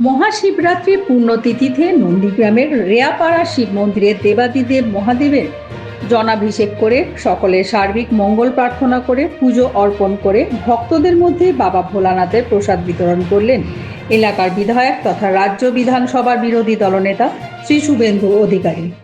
মহাশিবরাত্রি পুণ্যতিথিতে নন্দীগ্রামের রেয়াপাড়া শিব মন্দিরের দেবাদিদেব মহাদেবের জনাভিষেক করে সকলে সার্বিক মঙ্গল প্রার্থনা করে পুজো অর্পণ করে ভক্তদের মধ্যে বাবা ভোলানাথের প্রসাদ বিতরণ করলেন। এলাকার বিধায়ক তথা রাজ্য বিধানসভার বিরোধী দলনেতা শ্রী শুভেন্দু অধিকারী।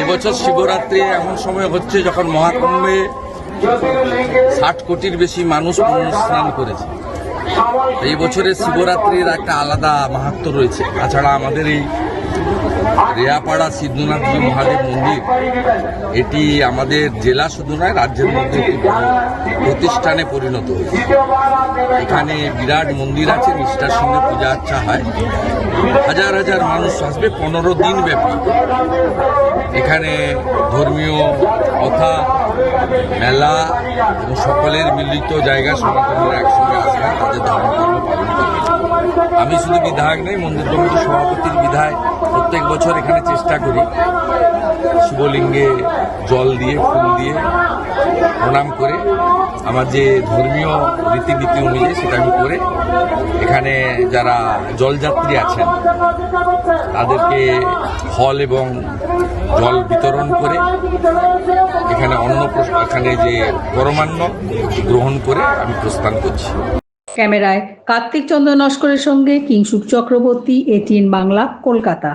এবছর শিবরাত্রি এমন সময় হচ্ছে যখন মহাকুম্ভে ষাট কোটির বেশি মানুষ স্নান করেছে। এই বছরের শিবরাত্রির একটা আলাদা মাহাত্ম রয়েছে। তাছাড়া আমাদের এই রেয়াপাড়া সিদ্ধনাথজি মহাদেব মন্দির, এটি আমাদের জেলা শুধু নয়, রাজ্যের মধ্যে একটি বড় প্রতিষ্ঠানে পরিণত হয়েছে। এখানে বিরাট মন্দির আছে, নিষ্ঠার সঙ্গে পূজা আর্চা হয়। হাজার হাজার মানুষ আসবে, পনেরো দিন ব্যাপী। এখানে ধর্মীয় কথা মেলা এবং সকলের মিলিত জায়গা সনাতনের একসঙ্গে আসবে, তাদের ধর্মকর্ম পালন করবে। আমি শুধু বিধায়ক নই, মন্দির কমিটির সভাপতির বিধায় প্রত্যেক বছর এখানে চেষ্টা করি শিবলিঙ্গে জল দিয়ে, ফুল দিয়ে প্রণাম করে। আমার যে ধর্মীয় রীতিনীতি অনুযায়ী সেটা আমি করে এখানে যারা জলযাত্রী আছেন, তাদেরকে ফল এবং জল বিতরণ করে এখানে অন্য এখানে যে পরমান্ন গ্রহণ করে আমি প্রস্থান করছি। ক্যামেরায় কার্তিক চন্দ্র নস্করের সঙ্গে কিংসুক চক্রবর্তী, এটিএন বাংলা, কলকাতা।